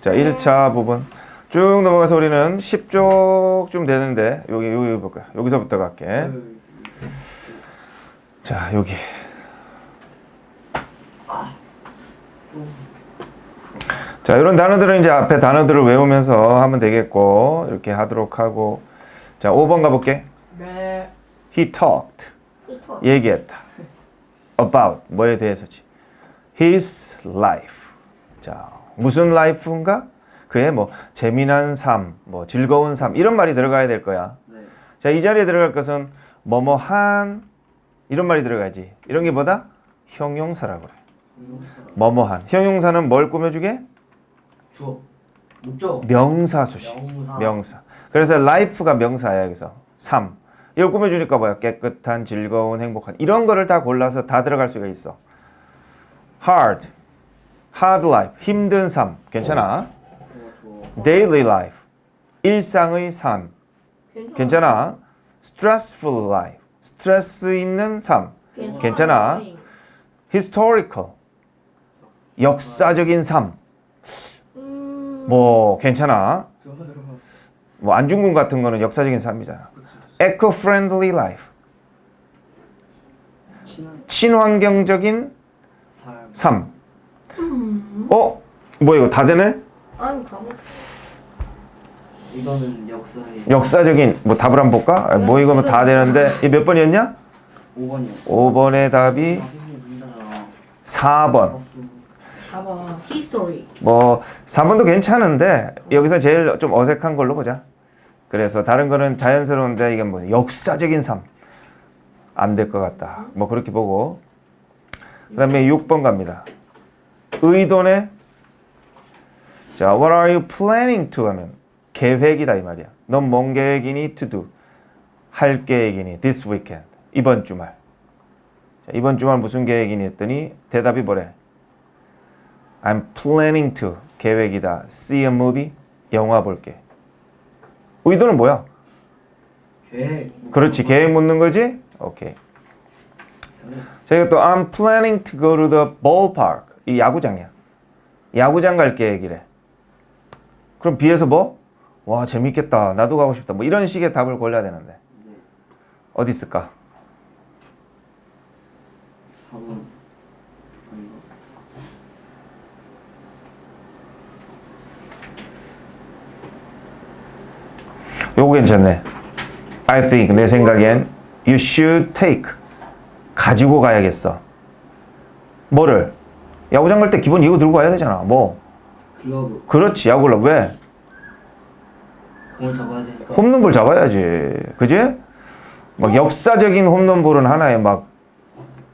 자, 1차 부분. 쭉 넘어가서 우리는 10쪽쯤 되는데 여기 여기 볼까요? 여기서부터 갈게. 자, 여기. 자, 이런 단어들은 이제 앞에 단어들을 외우면서 하면 되겠고 이렇게 하도록 하고 자, 5번 가볼게. 네. He talked. 얘기했다. About 뭐에 대해서지? His life. 자, 무슨 life인가? 그의 뭐 재미난 삶, 뭐 즐거운 삶 이런 말이 들어가야 될 거야. 네. 자, 이 자리에 들어갈 것은 뭐뭐한 이런 말이 들어가지. 이런 게 뭐다? 형용사라고 그래. 뭐뭐한. 형용사는 뭘 꾸며주게? 주어. 목적. 명사 수식. 명사. 명사. 그래서 life가 명사야 여기서. 삶. 이걸 꾸며주니까 뭐야? 깨끗한, 즐거운, 행복한 이런 거를 다 골라서 다 들어갈 수가 있어. hard, hard life, 힘든 삶, 괜찮아? daily life, 일상의 삶, 괜찮아? stressful life, 스트레스 있는 삶, 괜찮아? historical, 역사적인 삶, 음. 뭐 괜찮아? 뭐 안중근 같은 거는 역사적인 삶이잖아. eco-friendly life, 친한 친환경적인 삶. 삶. 어? 뭐 이거 다 되네? 아니 가보. 이거는 역사의 역사적인 뭐 답을 한번 볼까? 아, 뭐 이거 뭐 다 되는데 이 몇 번이었냐? 5번이요. 5번의 답이 선생님 문제잖아. 4번. 4번 히스토리. 뭐 4번도 괜찮은데 여기서 제일 좀 어색한 걸로 보자. 그래서 다른 거는 자연스러운데 이게 뭐 역사적인 삶. 안 될 것 같다. 뭐 그렇게 보고. 그다음에 6번 갑니다. 의도네. 자, what are you planning to 하면 계획이다 이 말이야. 넌 뭔 계획이니 to do. 할 계획이니 this weekend. 이번 주말. 자, 이번 주말 무슨 계획이니 했더니 대답이 뭐래? I'm planning to 계획이다. See a movie 영화 볼게. 의도는 뭐야? 계획. 그렇지 계획 묻는 거지? 오케이. 자또 I'm planning to go to the ballpark 이 야구장이야. 야구장 갈 계획이래. 그럼 B에서 뭐? 와 재밌겠다. 나도 가고 싶다. 뭐 이런 식의 답을 골라야 되는데 어디 있을까? 4번. 아닌가? 요거 괜찮네. I think 내 생각엔 you should take 가지고 가야겠어. 뭐를? 야구장 갈 때 기본 이거 들고 가야 되잖아. 뭐? 글러브. 그렇지 야구를 왜? 공을 잡아야 되니까. 홈런볼 잡아야지. 그지? 막 역사적인 홈런볼은 하나에 막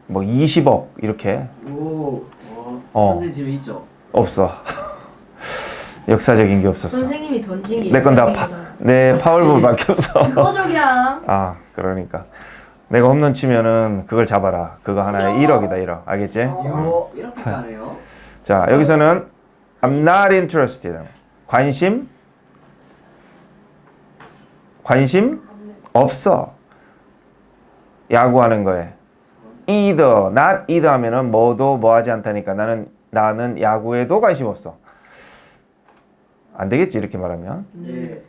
뭐 20억 이렇게 오. 와. 어. 선생님 집에 있죠. 없어. 역사적인 게 없었어. 선생님이 던진 게 내 건 다 파. 내 파울볼밖에 없어. 그거적이야. 아, 그러니까. 내가 홈런 치면은 그걸 잡아라. 그거 하나에 1억이다, 1억. 알겠지? 이거 이렇게 가네요. 자, 여기서는 I'm not interested. 관심? 관심? 없어. 야구하는 거에. either, not either 하면은 뭐도 뭐 하지 않다니까 나는 나는 야구에도 관심 없어. 안 되겠지 이렇게 말하면. 네.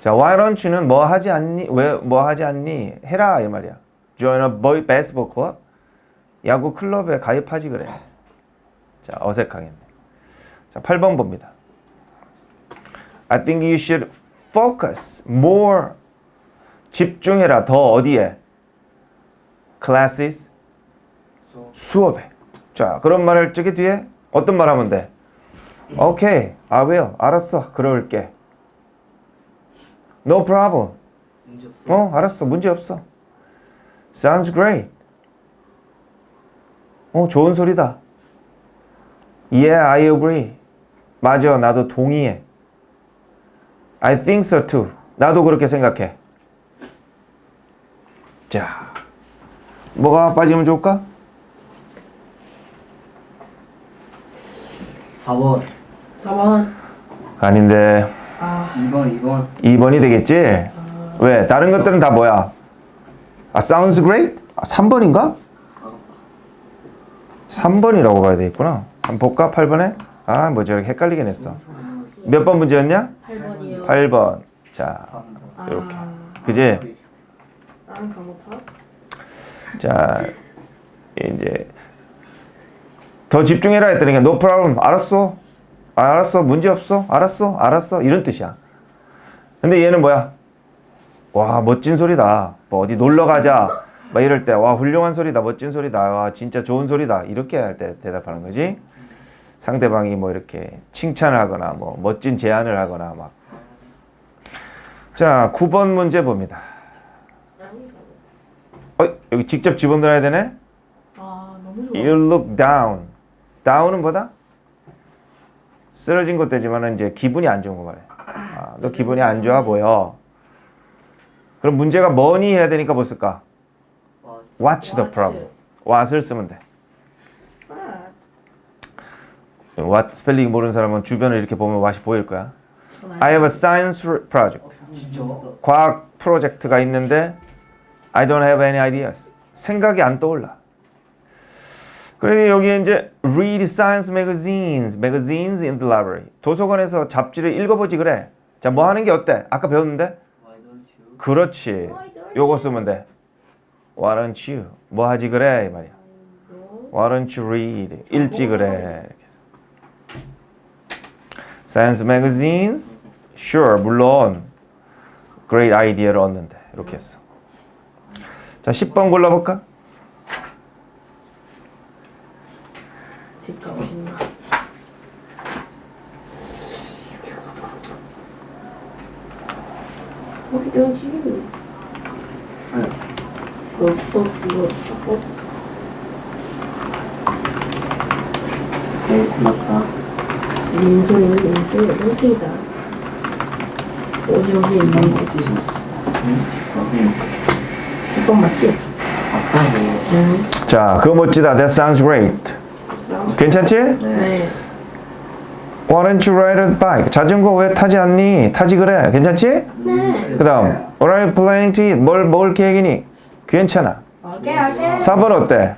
자, why don't you는 뭐 하지 않니? 왜 뭐 하지 않니? 해라 이 말이야. Join a boy basketball club. 야구 클럽에 가입하지 그래. 자, 어색하겠네. 자, 8번 봅니다. I think you should focus more. 집중해라. 더 어디에? classes. 수업. 수업에. 자, 그런 말을 저기 뒤에 어떤 말 하면 돼? 오케이, I will. 알았어. 그럴게. No problem. 어, 알았어. 문제 없어. Sounds great. 어, 좋은 소리다. Yeah, I agree. 맞아, 나도 동의해. I think so too. 나도 그렇게 생각해. 자, 뭐가 빠지면 좋을까? 4번. 4번. 아닌데, 아, 2번. 2번. 2번이 되겠지? 왜? 다른 것들은 다 뭐야? 아, sounds great? 아, 3번인가? 3번이라고 봐야 되겠구나. 한번 볼까? 8번에? 아, 뭐 저렇게 헷갈리긴 했어. 몇 번 문제였냐? 8번이요. 8번. 자, 아, 이렇게. 그지? 나는 가모타. 자, 이제 더 집중해라 했더니 no problem. 알았어. 아, 알았어. 문제 없어. 알았어. 알았어. 이런 뜻이야. 근데 얘는 뭐야? 와, 멋진 소리다. 뭐 어디 놀러 가자. 막 이럴 때, 와, 훌륭한 소리다. 멋진 소리다. 와, 진짜 좋은 소리다. 이렇게 할 때 대답하는 거지. 상대방이 뭐 이렇게 칭찬을 하거나 뭐 멋진 제안을 하거나 막. 자, 9번 문제 봅니다. 어, 여기 직접 집어넣어야 되네? 아 너무 좋아. You look down. down은 뭐다? 쓰러진 것 되지만은 이제 기분이 안 좋은 거 말해. 아, 너 기분이 안 좋아 보여. 그럼 문제가 뭐니 해야 되니까 뭐 쓸까? What's the problem? what을 쓰면 돼. 아, what 스펠링 모르는 사람은 주변을 이렇게 보면 what이 보일 거야. 전 I have a science project. 과학 프로젝트가 있는데 I don't have any ideas. 생각이 안 떠올라. 그래서 여기에 이제 read science magazines, magazines in the library. 도서관에서 잡지를 읽어보지 그래. 자, 뭐 하는 게 어때? 아까 배웠는데? Why don't you? 그렇지. 요거 쓰면 돼. Why don't you? 뭐 하지 그래? 이 말이야. Why don't you read? 읽지 그래. Science magazines? Sure, 물론. Great idea를 얻는데. 이렇게 했어. 자, 10번 골라볼까? 집 가고 싶나? Why don't you? 너 또 이거 어? 네, 고맙다. 민소는 민소이다. 오지오지 민소. 응. 이건 맞지? 아까 응. 자, 그거 멋지다. That sounds great. 괜찮지? 네. Why don't you ride a bike? 자전거 왜 타지 않니? 타지 그래. 괜찮지? 네. 그 다음, What are you planning to eat? 뭘 먹을 계획이니? 괜찮아. 오케이 오케이. 4번 어때?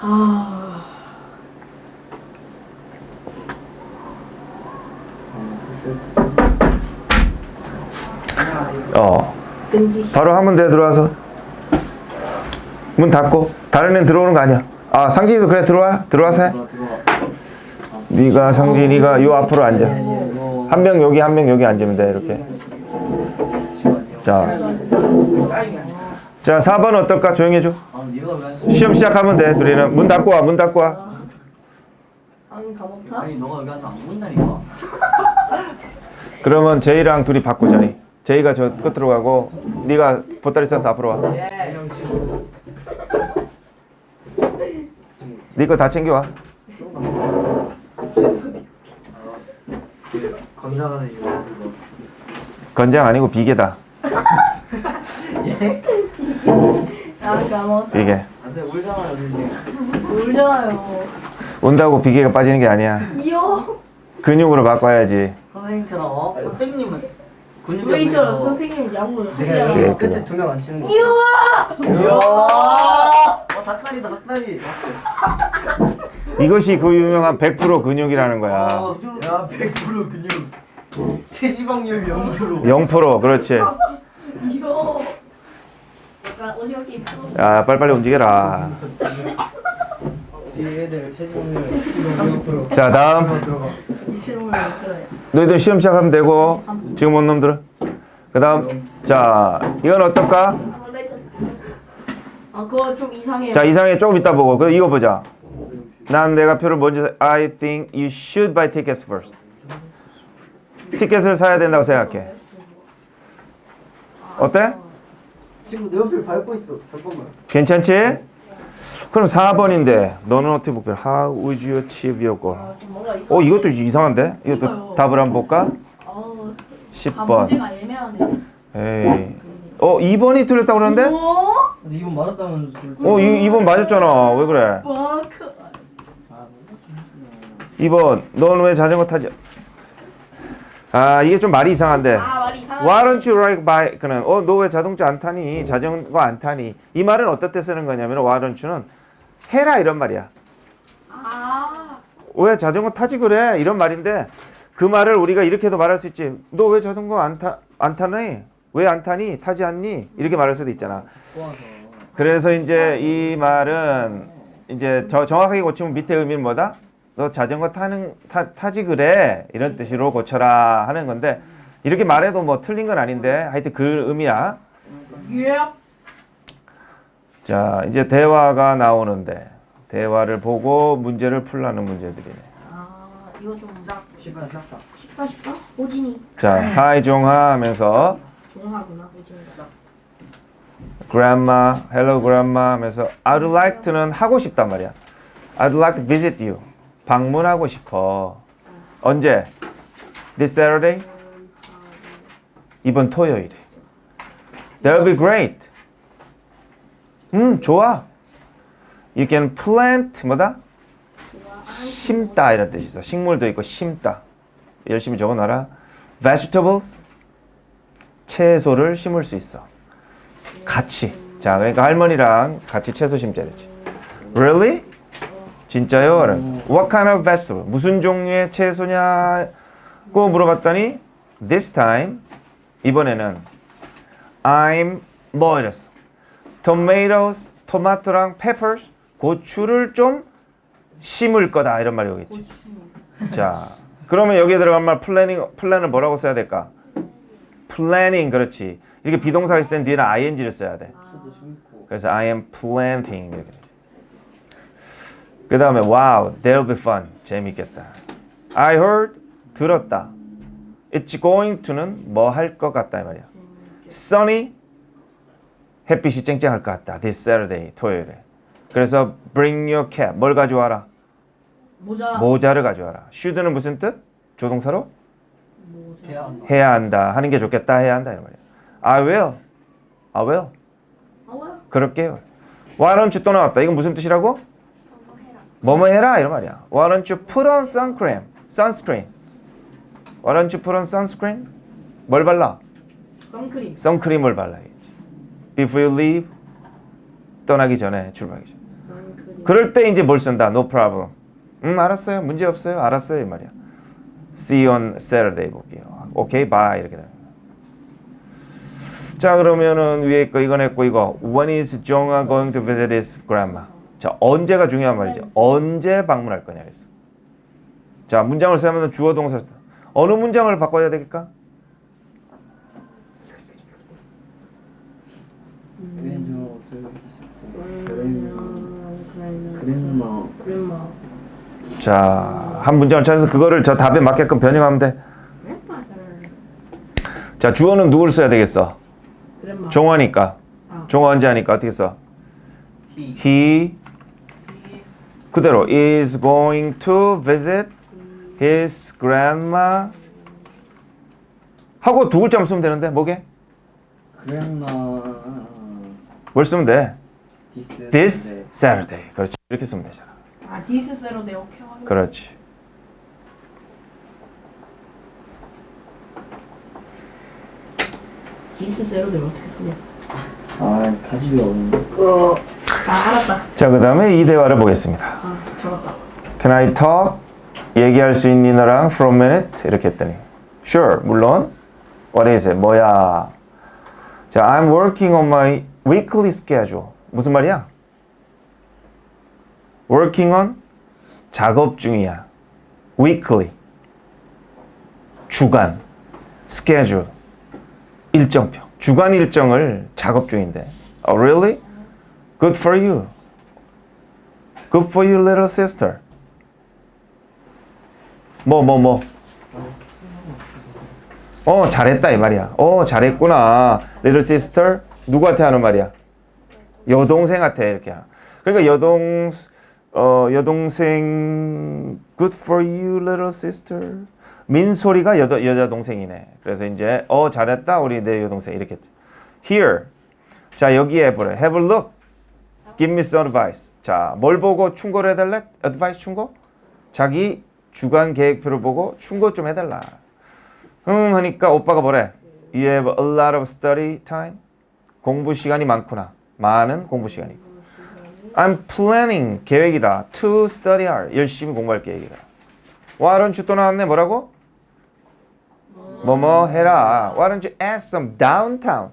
아. 어. 바로 하면 돼, 들어와서. 문 닫고. 다른 애는 들어오는 거 아니야. 아, 상진이도 그래, 들어와. 들어와서 해. 네가 상진이가 요 앞으로 앉아. 한 명 여기, 한 명 여기 앉으면 돼, 이렇게. 자. 자, 4번 어떨까? 조용히 해줘. 아 네가 왜안 시험 시작하면 돼, 둘이는. 문 닫고 와, 문 닫고 와. 아니 너가 여기 앉아 안 본다니까. 그러면 제이랑 둘이 바꾸자니. 제이가 저 끝으로 가고, 네가 보따리 싸서 앞으로 와. 네 거 다 챙겨와. 건장하는 이거 건장 아니고 비계다. 아. 비계. 아 근데 울잖아요 근데. 울잖아요. 온다고 비계가 빠지는 게 아니야. 이요. 근육으로 바꿔야지. 선생님처럼 어? 선생님은 거. 선생님 양보를 네, 하잖아요. 끝에 두명안 치는 거. 이요. 이야. 어 닭다리다 닭다리. 이것이 그 유명한 100% 근육이라는 거야. 야 100% 근육. 체지방률 0%. 0% 그렇지. 약간 풀었어. 야 빨리빨리 움직여라. 뒤에 애들 체지방률 30%. 자 다음 이 들어요. 너희들 시험 시작하면 되고 지금 온 놈들은 그 다음 자 이건 어떨까? 아 그거 좀 이상해요. 자 이상해 조금 이따 보고 그 이거 보자. 난 내가 표를 먼저 사- I think you should buy tickets first. 티켓을 사야 된다고 생각해. 어때? 친구 내 옆에 밟고 있어. 잠깐만. 괜찮지? 그럼 4번인데 너는 어떻게 볼까? How would you achieve your goal? 아, 좀 뭔가 이상. 어 이것도 이상한데? 이것도 그러니까요. 답을 한번 볼까? 어, 다 10번. 문제가 애매하네. 에이. 어 2번이 틀렸다고 그러는데? 오. 근데 이번 맞았다면 어 이, 2번 맞았잖아. 왜 그래? 마크. 2번 너는 왜 자전거 타지? 아 이게 좀 말이 이상한데. 아 말이. Why don't you ride bike는 어 너 왜 자동차 안 타니? 자전거 안 타니? 이 말은 어떨 때 쓰는 거냐면 Why don't you는 해라 이런 말이야. 아. 왜 자전거 타지 그래? 이런 말인데 그 말을 우리가 이렇게도 말할 수 있지. 너 왜 자전거 안 타, 안 타니? 왜 안 타니? 타지 않니? 이렇게 말할 수도 있잖아. 그래서 이제 이 말은 이제 저 정확하게 고치면 밑에 의미는 뭐다? 너 자전거 타는 타, 타지 그래 이런 뜻으로 고쳐라 하는 건데 이렇게 말해도 뭐 틀린 건 아닌데 하여튼 그 의미야. 예. 자 이제 대화가 나오는데 대화를 보고 문제를 풀라는 문제들이네. 아 이거 좀 작. 시간 작다. 쉽다 쉽다. 호진이. 자 하이 종하 하면서 종하구나 호진이가. grandma, hello grandma 하면서 I'd like to는 하고 싶단 말이야. I'd like to visit you. 방문하고 싶어. 언제? This Saturday? 이번 토요일에. That'll be great. 음, 좋아. You can plant 뭐다? 심다 이런 뜻이 있어. 식물도 있고 심다. 열심히 적어놔라. Vegetables 채소를 심을 수 있어. 같이. 자, 그러니까 할머니랑 같이 채소 심자 그랬지. Really? 진짜요? 그래. What kind of vegetable? 무슨 종류의 채소냐고 물어봤더니 this time 이번에는 I'm 뭐 이랬어. Tomatoes, 토마토랑 peppers, 고추를 좀 심을 거다 이런 말이 오겠지. 자, 그러면 여기에 들어간 말 플래닝 플랜을 뭐라고 써야 될까? planning 그렇지. 이렇게 비동사 있을 땐 뒤에는 ing를 써야 돼. 심고. 그래서 I am planting 이렇게. 그 다음에 wow, that'll be fun. 재밌겠다. I heard 들었다. It's going to는 뭐 할 것 같다 이 말이야. Sunny 햇빛이 쨍쨍할 것 같다. This Saturday 토요일에. 그래서 bring your cap 뭘 가져와라. 모자. 모자를 가져와라. should는 무슨 뜻? 조동사로 모자. 해야 한다. 해야 한다. 하는 게 좋겠다. 해야 한다 이 말이야. I will. I will. 아 왜? 그럴게요. Why don't you 또 나왔다. 이건 무슨 뜻이라고? 뭐뭐 해라 이런 말이야. Why don't you put on sunscreen? Sunscreen. Why don't you put on sunscreen? 뭘 발라? 선크림. 선크림을 발라야지. Before you leave. 떠나기 전에 출발하기 전에. 선크림. 그럴 때 이제 뭘 쓴다. No problem. 음 알았어요. 문제 없어요. 알았어요 이 말이야. See you on Saturday 볼게요. 오케이, bye 이렇게 되는. 자 그러면은 위에 거 이건 했고 이거 When is Jonah going to visit his grandma? 자 언제가 중요한 말이지. 언제 방문할 거냐 그랬어. 자 문장을 쓰면 주어 동사 써. 어느 문장을 바꿔야 그랜마. 그랜마. 자한 문장을 찾아서 그거를 저 답에 맞게끔 변형하면 돼. 자 주어는 누구를 써야 되겠어? 종어니까. 아. 종어 언제 하니까 어떻게 써? 히. He 그대로 is going to visit his grandma 하고 두 글자만 쓰면 되는데 뭐게? 그랜마. 뭘 쓰면 돼? 디스. This Saturday 그렇지 이렇게 쓰면 되잖아 아 디스세로 내 오케이. 그렇지 디스세로 내 어떻게 쓰냐? 아 다시 배웠는데. 아 알았다. 자 그 다음에 이 대화를 보겠습니다 아 잡았다. Can I talk? 얘기할 수 있니 for a minute? 이렇게 했더니 Sure 물론 What is it? 뭐야 자 I'm working on my weekly schedule 무슨 말이야? Working on 작업 중이야 Weekly 주간 schedule 일정표 주간 일정을 작업 중인데 Oh really? Good for you Good for you little sister 뭐 뭐 뭐. 어 잘했다 이 말이야. 어 잘했구나. little sister 누구한테 하는 말이야? 여동생한테 이렇게. 하- 그러니까 여동 어 여동생 good for you little sister. 민소리가 여자 여자 동생이네. 그래서 이제 어 잘했다 우리 내 여동생 이렇게. Here. 자 여기에 보래. Have a look. Give me some advice. 자, 뭘 보고 충고를 해달래? advice 충고? 자기 주간 계획표를 보고 충고 좀 해달라. 응 하니까 오빠가 뭐래? You have a lot of study time. 공부 시간이 많구나. 많은 공부 시간이. I'm planning 계획이다. To study hard. 열심히 공부할 계획이다. Why don't you 또 나왔네 뭐라고? 뭐뭐 해라. Why don't you add some downtown?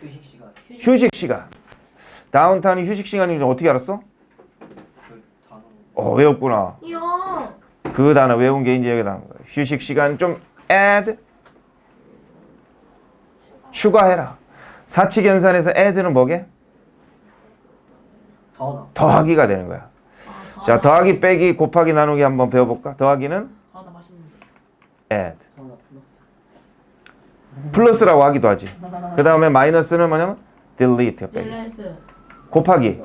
휴식 시간. 휴식 시간. 다운타운이 휴식 시간인 줄 어떻게 알았어? 그. 어 외웠구나. 이야. 그 단어 외운 게 이제 여기 나온 거야. 휴식 시간 좀 add 추가해라. 사칙 연산에서 add는 뭐게? 더하기가 되는 거야. 자, 더하기 빼기 곱하기 나누기 한번 배워볼까? 더하기는 add. 플러스. 플러스라고 하기도 하지. 그 다음에 마이너스는 뭐냐면 delete 빼기. 곱하기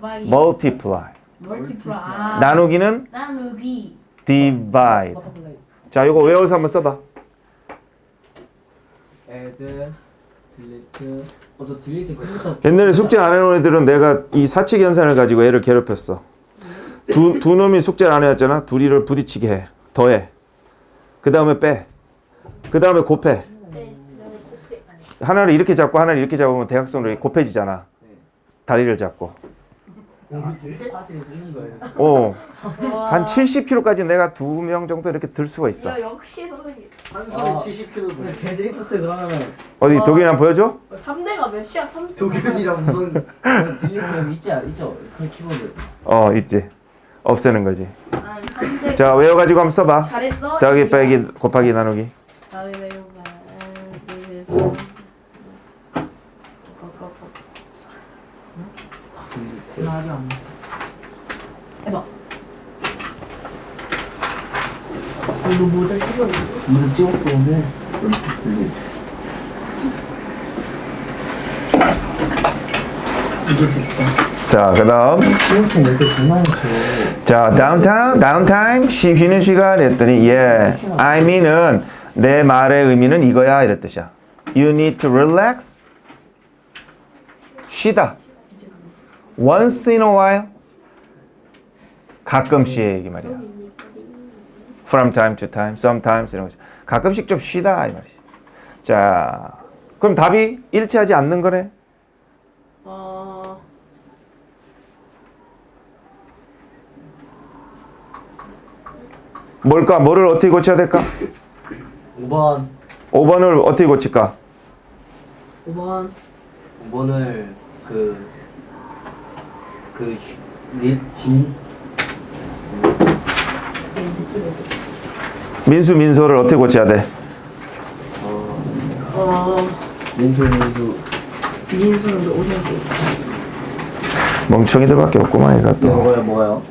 multiply. 멀티플라. 아. 나누기는 나누기. Divide. 자, 이거 외워서 한번 써봐. 애드 딜리트. 어또 딜리트 컴퓨터. 옛날에 숙제 안 해놓은 애들은 내가 이 사칙 연산을 가지고 애를 괴롭혔어. 두, 두 놈이 숙제를 안 해왔잖아. 둘이를 부딪히게 해. 더해. 그 다음에 빼. 그 다음에 곱해. 하나를 이렇게 잡고 하나를 이렇게 잡으면 대각선으로 곱해지잖아. 다리를 잡고. 거예요. 어. 한 70kg까지 내가 두 명 정도 이렇게 들 수가 있어. 야 역시 선생님. 한 손에 70kg. 근데 데드리프트 그러면은 어디 독일 한번 보여줘? 3대가 몇 시야? 3. 도균이랑 무슨 딜리트 있지 않- 있죠? 그 키보드. 어, 있지. 없애는 거지. 난 3대. 자, 외워가지고 한번 써봐. 잘했어. 더하기 빼기 곱하기 나누기. 다음에. 네, 하나도 안. 해봐. 이거 모자 찍어. 무슨 찍었어 오늘? 이게 진짜. 자, 그 다음. 이렇게 장난? 자, 다운타운, 다운타임, 쉬, 쉬는 시간 이랬더니 예, I mean은 내 말의 의미는 이거야 이랬 뜻이야. You need to relax. 쉬다. Once in a while. 가끔씩 이 말이야. From time to time, sometimes 이런 거지. 가끔씩 좀 쉬다 이 말이지. 자, 그럼 답이 일치하지 않는 거네. 어. 뭘까? 뭐를 어떻게 고쳐야 될까? 5번. 5번을 어떻게 고칠까? 5번. 5번을 그, 그, 립, 진, 민수 민소를 어떻게 고쳐야 돼? 어, 어. 민수, 민수. 민수는 또 오셨게. 멍청이들밖에 없구만 얘가 또. 뭐가요, 뭐가요?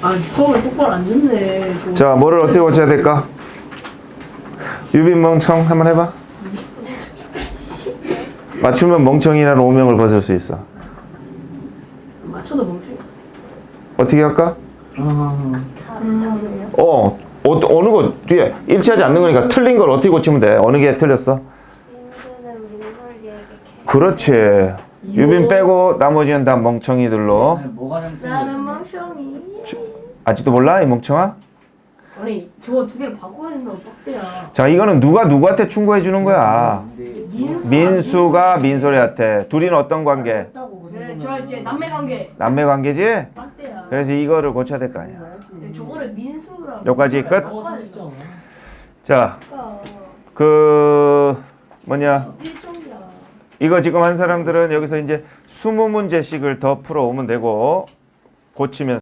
아 수업을 똑바로 안 듣네. 저. 자, 뭐를 어떻게 고쳐야 될까? 유빈 멍청 한번 해봐. 맞추면 멍청이라는 오명을 벗을 수 있어. 맞춰도 멍청이. 어떻게 할까? 아, 다음에요. 어, 어 어느 거 뒤에 일치하지 않는 거니까 틀린 걸 어떻게 고치면 돼? 어느 게 틀렸어? 그렇지. 유빈 빼고 나머지는 다 멍청이들로. 아니, 뭐가 나는. 멍청이. 아직도 몰라 이 멍청아? 아니 저거 두 개를 바꿔야 된다고 빡대야. 자, 이거는 누가 누구한테 충고해 주는 거야? 민수. 민수가 민소리한테 둘이는 어떤 관계? 네, 저 이제 남매 관계. 남매 관계지? 빡대야. 그래서 이거를 고쳐야 될 거 아니야. 네, 저거를 민수랑. 여기까지 끝? 어, 30점. 자, 그 뭐냐? 일종이야. 이거 지금 한 사람들은 여기서 이제 20문제씩을 더 풀어오면 되고 고치면